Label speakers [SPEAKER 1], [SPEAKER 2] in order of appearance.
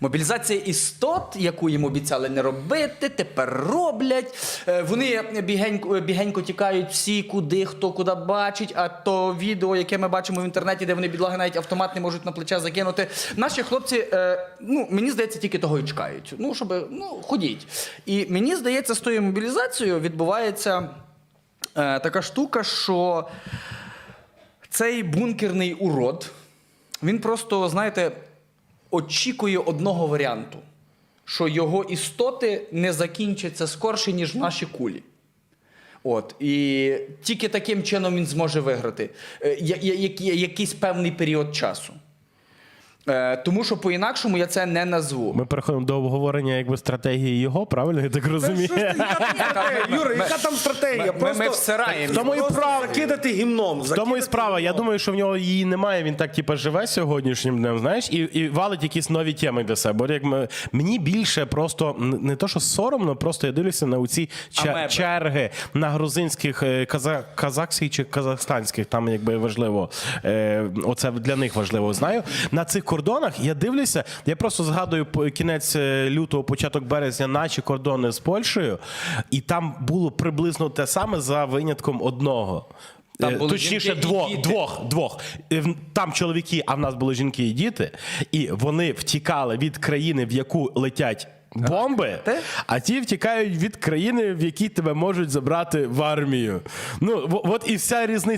[SPEAKER 1] Мобілізація істот, яку їм обіцяли не робити, тепер роблять. Е, Вони бігенько, бігенько тікають всі, куди, хто куди бачить. А то відео, яке ми бачимо в інтернеті, де вони бідлаги навіть автомат не можуть на плече закинути. Наші хлопці, е, ну мені здається, тільки того і чекають. Ну, щоб ну, ходіть. І мені здається, з тою мобілізацією відбувається е, така штука, що цей бункерний урод, він просто, знаєте, очікує одного варіанту, що його істоти не закінчаться скорше, ніж наші кулі. От, і тільки таким чином він зможе виграти е, я- я- я- якийсь певний період часу. Е, тому що по-інакшому я це не назву.
[SPEAKER 2] Ми переходимо до обговорення якби стратегії його, правильно? Я так розумію.
[SPEAKER 3] Що ж ти, яка там стратегія? Юра, яка там стратегія?
[SPEAKER 1] ми- ми всираємо.
[SPEAKER 3] В тому і право закидати гімном.
[SPEAKER 2] В тому і справа. Я думаю, що в нього її немає. Він так типу, живе сьогоднішнім днем, знаєш, і, і валить якісь нові теми для себе. Бо як ми, мені більше просто н- не то, що соромно, просто я дивлюся на оці ча-
[SPEAKER 1] Амеби.
[SPEAKER 2] черги на грузинських, е, каза- казахських чи казахстанських, там якби важливо. Е, оце для них важливо. Знаю. На цих кордонах я дивлюся, я просто згадую кінець е, лютого, початок березня, наші кордони з Польщею, і там було приблизно те саме за винятком одного.
[SPEAKER 1] Там
[SPEAKER 2] Е,
[SPEAKER 1] були
[SPEAKER 2] Точніше,
[SPEAKER 1] жінки і
[SPEAKER 2] двох,
[SPEAKER 1] діти.
[SPEAKER 2] двох, двох. Е, Там чоловіки, а в нас були жінки і діти, і вони втікали від країни, в яку летять. Бомби,
[SPEAKER 1] Те?
[SPEAKER 2] а ті втікають від країни, в якій тебе можуть забрати в армію. Ну, от і вся різниця.